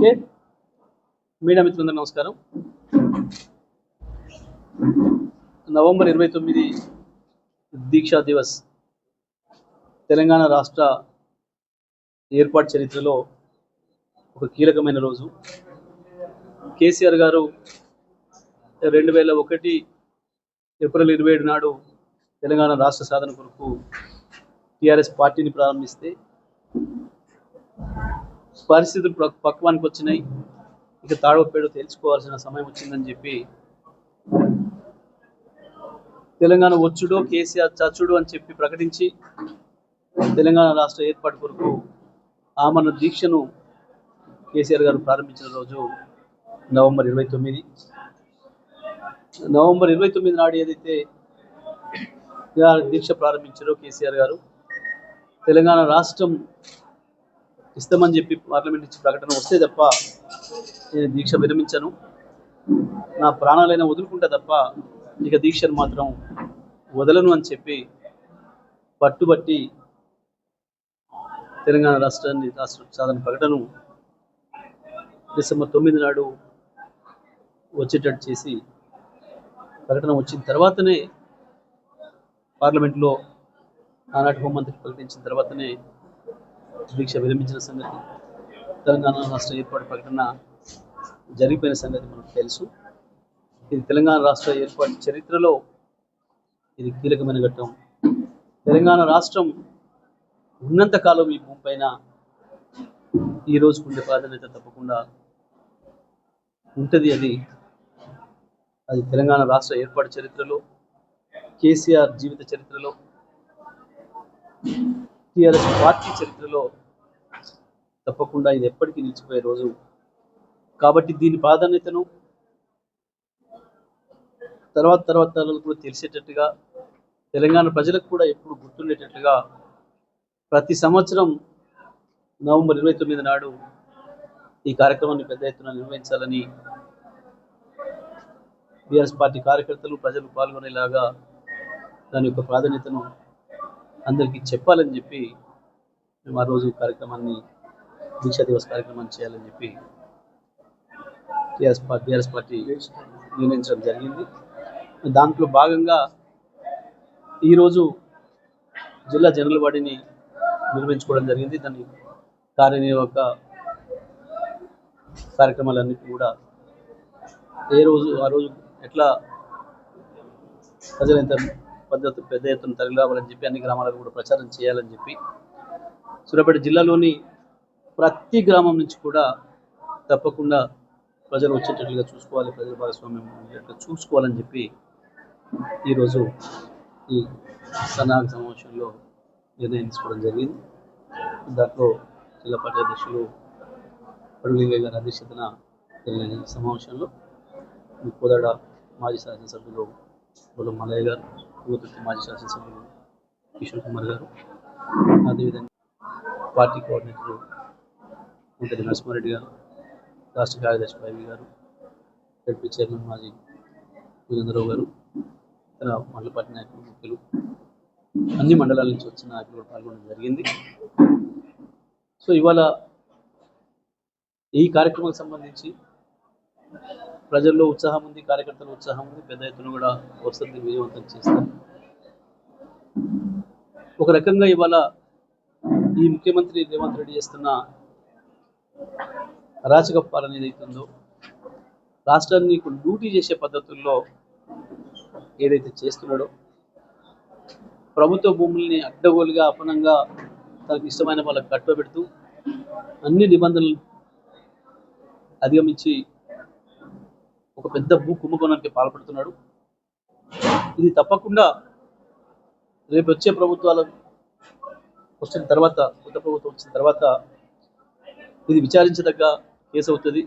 Okay. Media మిత్రులందరూ నమస్కారం. November ఇరవై తొమ్మిది దీక్షా దివస్. తెలంగాణ రాష్ట్ర ఏర్పాటు చరిత్రలో ఒక కీలకమైన రోజు. కేసీఆర్ గారు రెండు వేల ఒకటి ఏప్రిల్ ఇరవై ఏడు నాడు తెలంగాణ రాష్ట్ర సాధన కొరకు టీఆర్ఎస్ పార్టీని ప్రారంభిస్తే పరిస్థితులు పక్వానికి వచ్చినాయి. ఇక తాడవపేడు తెలుసుకోవాల్సిన సమయం వచ్చిందని చెప్పి తెలంగాణ వచ్చుడో కేసీఆర్ చచ్చుడు అని చెప్పి ప్రకటించి తెలంగాణ రాష్ట్ర ఏర్పాటు కొరకు ఆమరణ దీక్షను కేసీఆర్ గారు ప్రారంభించిన రోజు నవంబర్ ఇరవై తొమ్మిది. నవంబర్ ఇరవై తొమ్మిది నాడు ఏదైతే దీక్ష ప్రారంభించారో కేసీఆర్ గారు తెలంగాణ రాష్ట్రం ఇస్తామని చెప్పి పార్లమెంట్ ఇచ్చి ప్రకటన వస్తే తప్ప నేను దీక్ష విరమించను. నా ప్రాణాలైనా వదులుకుంటా తప్ప ఇక దీక్షను మాత్రం వదలను అని చెప్పి పట్టుబట్టి తెలంగాణ రాష్ట్రాన్ని రాష్ట్ర సాధన ప్రకటన డిసెంబర్ తొమ్మిది నాడు వచ్చేటట్టు చేసి ప్రకటన వచ్చిన తర్వాతనే పార్లమెంట్లో ఆనాటి హోంమంత్రి ప్రకటించిన తర్వాతనే దీక్ష విరమించిన సంగతి. తెలంగాణ రాష్ట్ర ఏర్పాటు ప్రకటన జరిగిపోయిన సంగతి మనకు తెలుసు. ఇది తెలంగాణ రాష్ట్ర ఏర్పాటు చరిత్రలో ఇది కీలకమైన ఘట్టం. తెలంగాణ రాష్ట్రం ఉన్నంత కాలం ఈ భూమి పైన ఈ రోజుకు ఉండే ప్రాధాన్యత తప్పకుండా ఉంటుంది అది. అది తెలంగాణ రాష్ట్ర ఏర్పాటు చరిత్రలో కేసీఆర్ జీవిత చరిత్రలో టిఆర్ఎస్ పార్టీ చరిత్రలో తప్పకుండా ఇది ఎప్పటికీ నిలిచిపోయే రోజు. కాబట్టి దీని ప్రాధాన్యతను తర్వాత తర్వాత తరాలకు కూడా తెలిసేటట్టుగా తెలంగాణ ప్రజలకు కూడా ఎప్పుడు గుర్తుండేటట్టుగా ప్రతి సంవత్సరం నవంబర్ ఇరవై తొమ్మిది నాడు ఈ కార్యక్రమాన్ని పెద్ద ఎత్తున నిర్వహించాలని బీఆర్ఎస్ పార్టీ కార్యకర్తలు ప్రజలు పాల్గొనేలాగా దాని యొక్క ప్రాధాన్యతను అందరికీ చెప్పాలని చెప్పి మేము ఆ రోజు కార్యక్రమాన్ని దీక్షా దివస్ కార్యక్రమాన్ని చేయాలని చెప్పి టీఆర్ఎస్ పార్టీ బీఆర్ఎస్ పార్టీ నిర్ణయించడం జరిగింది. దాంట్లో భాగంగా ఈరోజు జిల్లా జనరల్ బాడీని నిర్వహించుకోవడం జరిగింది. దాని కార్యనిర్వాహక కార్యక్రమాలన్నిటి కూడా ఏ రోజు ఆ రోజు ఎట్లా ప్రజలు ఎంత పద్ధతి పెద్ద ఎత్తున తరలి రావాలని చెప్పి అన్ని గ్రామాలకు కూడా ప్రచారం చేయాలని చెప్పి సూర్యాపేట జిల్లాలోని ప్రతి గ్రామం నుంచి కూడా తప్పకుండా ప్రజలు వచ్చేటట్లుగా చూసుకోవాలి ప్రజల భాగస్వామ్యం ఉండేటట్లుగా చూసుకోవాలని చెప్పి ఈరోజు ఈ సన్నాహక సమావేశంలో నిర్ణయం తీసుకోవడం జరిగింది. దాంట్లో జిల్లా పార్టీ అధ్యక్షులు అడుగులింగయ్య గారి అధ్యక్షతన జరిగిన సమావేశంలో కోదాడ మాజీ శాసనసభ్యులు బుల్ల మల్లయ్య గారు కూతుర్తి మాజీ శాసనసభ్యులు కిషోర్ కుమార్ గారు అదేవిధంగా పార్టీ కోఆర్డినేటర్ ఉంటది నరసింహారెడ్డి గారు రాష్ట్ర కార్యదర్శి పైవి గారు జడ్పీ చైర్మన్ మాజీ వీరేంద్రరావు గారు ఇతర మండల పార్టీ నాయకులు ముఖ్యులు అన్ని మండలాల నుంచి వచ్చిన నాయకులు కూడా పాల్గొనడం జరిగింది. సో ఇవాళ ఈ కార్యక్రమానికి సంబంధించి ప్రజల్లో ఉత్సాహం ఉంది కార్యకర్తల ఉత్సాహం ఉంది పెద్ద ఎత్తున కూడా వసతి విజయవంతం చేస్తాం ఒక రకంగా ఇవాళ ఈ ముఖ్యమంత్రి రేవంత్ రెడ్డి చేస్తున్న అరాచక పాలన ఏదైతుందో రాష్ట్రాన్ని డ్యూటీ చేసే పద్ధతుల్లో ఏదైతే చేస్తున్నాడో ప్రభుత్వ భూముల్ని అడ్డగోలుగా అపనంగా తనకు ఇష్టమైన వాళ్ళకి కట్టబెడుతూ అన్ని నిబంధనలు అధిగమించి ఒక పెద్ద భూ కుంభకోణానికి పాల్పడుతున్నాడు. ఇది తప్పకుండా రేపు వచ్చే ప్రభుత్వాలు వచ్చిన తర్వాత కొత్త ప్రభుత్వం వచ్చిన తర్వాత ఇది విచారించదగ్గ కేసు అవుతుంది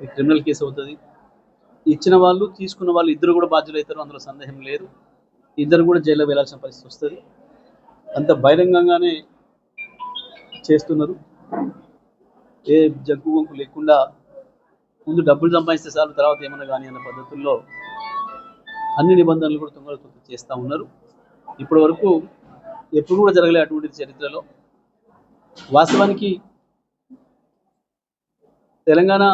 ఇది క్రిమినల్ కేసు అవుతుంది ఇచ్చిన వాళ్ళు తీసుకున్న వాళ్ళు ఇద్దరు కూడా బాధ్యులు అవుతారు అందులో సందేహం లేదు. ఇద్దరు కూడా జైల్లో వెళ్ళాల్సిన పరిస్థితి వస్తుంది. అంత బహిరంగంగానే చేస్తున్నారు. ఏ జగ్గు వంకు లేకుండా ముందు డబ్బులు సంపాదిస్తే చాలు తర్వాత ఏమన్నా కానీ అన్న పద్ధతుల్లో అన్ని నిబంధనలు కూడా తొందరగా తొక్కి చేస్తూ ఉన్నారు. ఇప్పటి వరకు ఎప్పుడు కూడా జరగలే అటువంటి చరిత్రలో. వాస్తవానికి Telangana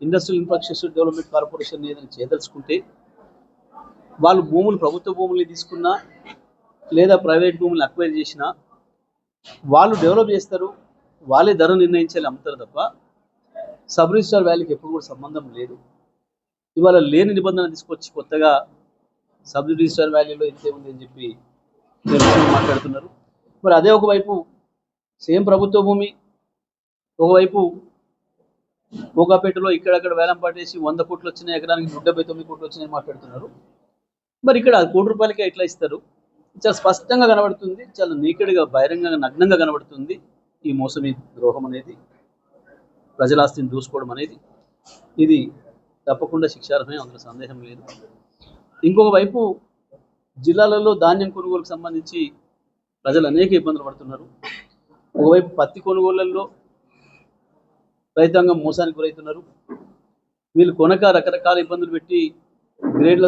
industrial infrastructure development corporation ఏదైనా చేయదలుచుకుంటే వాళ్ళు భూములు ప్రభుత్వ భూములు తీసుకున్నా లేదా ప్రైవేట్ భూములు అక్వైర్ చేసినా వాళ్ళు డెవలప్ చేస్తారు వాళ్ళే ధర నిర్ణయించాలి అమ్ముతారు తప్ప సబ్ రిజిస్టార్ వ్యాలీకి ఎప్పుడు కూడా సంబంధం లేదు. ఇవాళ లేని నిబంధన తీసుకొచ్చి కొత్తగా సబ్ రిజిస్టార్ వ్యాలీలో ఇంతే ఉంది అని చెప్పి మాట్లాడుతున్నారు. మరి అదే ఒకవైపు సేమ్ ప్రభుత్వ భూమి ఒకవైపు భోగాపేటలో ఇక్కడక్కడ వేలం పాటేసి వంద కోట్లు వచ్చినాయి ఎకరానికి నూట డెబ్బై తొమ్మిది కోట్లు వచ్చినాయని మాట్లాడుతున్నారు. మరి ఇక్కడ కోటి రూపాయలకి ఎట్లా ఇస్తారు? చాలా స్పష్టంగా కనబడుతుంది చాలా నీకెడ్గా బహిరంగంగా నగ్నంగా కనబడుతుంది ఈ మోసం ద్రోహం అనేది ప్రజల ఆస్తిని దూసుకోవడం అనేది. ఇది తప్పకుండా శిక్షార్హమే అందులో సందేహం లేదు. ఇంకొక వైపు జిల్లాలలో ధాన్యం కొనుగోలుకు సంబంధించి ప్రజలు అనేక ఇబ్బందులు పడుతున్నారు. ఒకవైపు పత్తి కొనుగోళ్ళలో రైతాంగం మోసానికి గురవుతున్నారు వీళ్ళు కొనక రకరకాల ఇబ్బందులు పెట్టి గ్రేడ్ల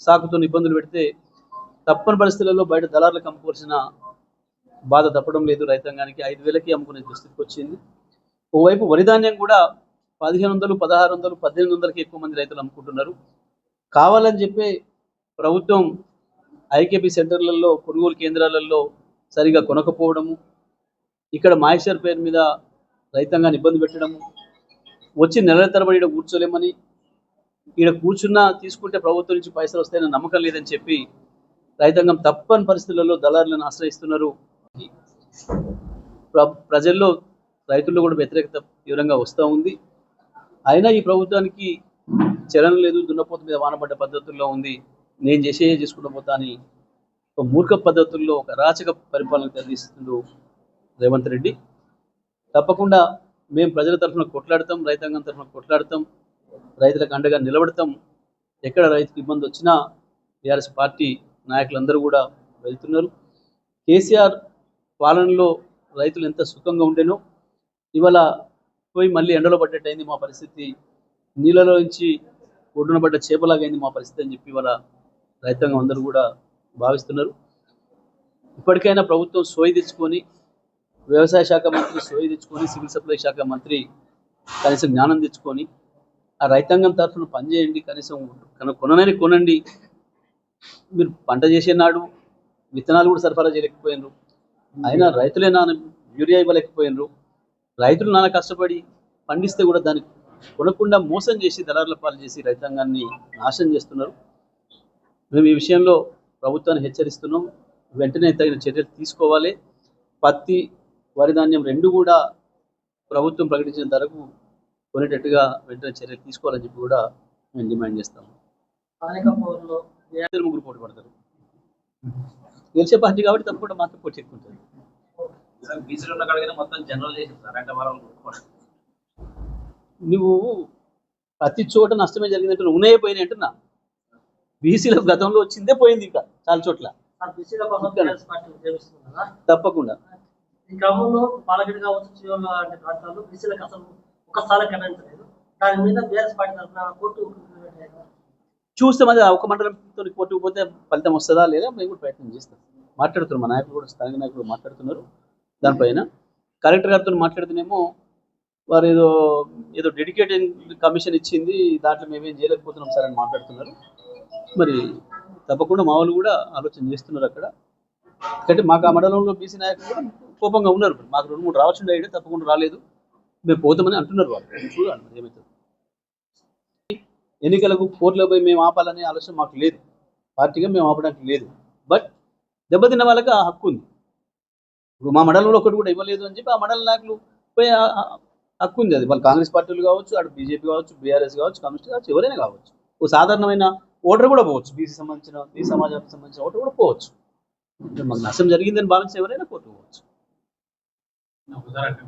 సాకుతున్న ఇబ్బందులు పెడితే తప్పని పరిస్థితులలో బయట దళారులకు అమ్ముకోవాల్సిన బాధ తప్పడం లేదు రైతాంగానికి. ఐదు వేలకి అమ్ముకునే దుస్థితికి వచ్చింది. ఓవైపు వరి ధాన్యం కూడా పదిహేను వందలు పదహారు వందలు పద్దెనిమిది వందలకి ఎక్కువ మంది రైతులు అమ్ముకుంటున్నారు. కావాలని చెప్పి ప్రభుత్వం ఐకేపీ సెంటర్లలో కొనుగోలు కేంద్రాలలో సరిగా కొనకపోవడము ఇక్కడ మాయిశ్చర్ పేరు మీద రైతాంగాన్ని ఇబ్బంది పెట్టడము వచ్చి నెలల తరబడి ఈడ కూర్చోలేమని ఈడ కూర్చున్నా తీసుకుంటే ప్రభుత్వం నుంచి పైసలు వస్తాయని నమ్మకం లేదని చెప్పి రైతాంగం తప్పని పరిస్థితులలో దళారులను ఆశ్రయిస్తున్నారు. ప్ర- ప్రజల్లో రైతుల్లో కూడా వ్యతిరేకత తీవ్రంగా వస్తూ ఉంది. అయినా ఈ ప్రభుత్వానికి చలనం లేదు దున్నపోత మీద వానపడ్డ పద్ధతుల్లో ఉంది. నేను చేసే చేసుకుంటూ పోతా అని ఒక మూర్ఖ పద్ధతుల్లో ఒక రాచక పరిపాలన తెలియజేస్తుండు రేవంత్ రెడ్డి. తప్పకుండా మేము ప్రజల తరఫున కొట్లాడతాం రైతాంగం తరఫున కొట్లాడతాం రైతులకు అండగా నిలబడతాం. ఎక్కడ రైతుకు ఇబ్బంది వచ్చినా టీఆర్ఎస్ పార్టీ నాయకులందరూ కూడా వెళ్తున్నారు. కేసీఆర్ పాలనలో రైతులు ఎంత సుఖంగా ఉండేనో ఇవాళ పోయి మళ్ళీ ఎండలో పడ్డట్టయింది మా పరిస్థితి. నీళ్ళలో నుంచి ఒడ్డున పడ్డ చేపలాగా అయింది మా పరిస్థితి అని చెప్పి ఇవాళ రైతాంగం అందరూ కూడా భావిస్తున్నారు. ఇప్పటికైనా ప్రభుత్వం సోయి తెచ్చుకొని వ్యవసాయ శాఖ మంత్రి సోయి తెచ్చుకొని సివిల్ సప్లై శాఖ మంత్రి కనీసం జ్ఞానం తెచ్చుకొని ఆ రైతాంగం తరఫున పనిచేయండి కనీసం కన- కొననని కొనండి. మీరు పంట చేసే నాడు విత్తనాలు కూడా సరఫరా చేయలేకపోయినారు. అయినా రైతులే నాన్న యూరియా ఇవ్వలేకపోయినరు. రైతులు నాన్న కష్టపడి పండిస్తే కూడా దాన్ని కొనకుండా మోసం చేసి దళారుల పాలు చేసి రైతాంగాన్ని నాశనం చేస్తున్నారు. మేము ఈ విషయంలో ప్రభుత్వాన్ని హెచ్చరిస్తున్నాం. వెంటనే తగిన చర్యలు తీసుకోవాలి. పత్తి వరి ధాన్యం రెండు కూడా ప్రభుత్వం ప్రకటించిన ధరకు కొనేటట్టుగా వెంటనే చర్యలు తీసుకోవాలని చెప్పి కూడా మేము డిమాండ్ చేస్తాము. ముగ్గురు పోటీ పడతారు. గెలిచే పార్టీ కాబట్టి తప్పకుండా మాకు పోటీ ఎక్కువ ఉంటుంది. బీసీలో వాళ్ళు నువ్వు ప్రతి చోట నష్టమే జరిగిందంటే ఉన్నాయే పోయినాయి అంటున్నా. బీసీలకు గతంలో వచ్చిందే పోయింది ఇంకా చాలా చోట్ల. బీసీల తప్పకుండా. ఈ క్రమంలో పాలగడి కావచ్చు చివరి లాంటి ప్రాంతాల్లో బీసీలకు అసలు ఒక స్థానం కేటాయించలేదు దాని మీద బీఆర్ఎస్ పార్టీ తరఫున కోర్టు చూస్తే మరి ఒక మండలంతో కొట్టుకుపోతే ఫలితం వస్తుందా లేదా మేము కూడా ప్రయత్నం చేస్తాం. మాట్లాడుతున్నారు మా నాయకులు కూడా స్థానిక నాయకులు మాట్లాడుతున్నారు దానిపైన. కలెక్టర్ గారితో మాట్లాడుతూనేమో వారు ఏదో ఏదో డెడికేటెడ్ కమిషన్ ఇచ్చింది దాంట్లో మేమేం చేయలేకపోతున్నాం సార్ అని మాట్లాడుతున్నారు. మరి తప్పకుండా మా వాళ్ళు కూడా ఆలోచన చేస్తున్నారు అక్కడ. ఎందుకంటే మాకు ఆ మండలంలో బీసీ నాయకులు కూడా కోపంగా ఉన్నారు. మాకు రెండు మూడు రావాల్సిండే ఐడియా తప్పకుండా రాలేదు. మేము పోతామని అంటున్నారు వాళ్ళు. చూడాలి మరి ఏమవుతుంది ఎన్నికలకు కోర్టులో పోయి మేము ఆపాలనే ఆలోచన మాకు లేదు. పార్టీగా మేము ఆపడానికి లేదు. బట్ దెబ్బతిన్న వాళ్ళకి ఆ హక్కు ఉంది. ఇప్పుడు మా మండలంలో ఒకటి కూడా ఇవ్వలేదు అని చెప్పి ఆ మండల నాయకులు పోయి హక్కు ఉంది. అది వాళ్ళు కాంగ్రెస్ పార్టీలు కావచ్చు అటు బీజేపీ కావచ్చు బీఆర్ఎస్ కావచ్చు కమ్యూనిస్ట్ కావచ్చు ఎవరైనా కావచ్చు. ఓ సాధారణమైన ఓటర్ కూడా పోవచ్చు. బీసీ సంబంధించిన బీసీ సమాజానికి సంబంధించిన ఓటర్ కూడా పోవచ్చు. మాకు నష్టం జరిగిందని భావించిన ఎవరైనా కోర్టు పోవచ్చు. ఒకసారి అంటే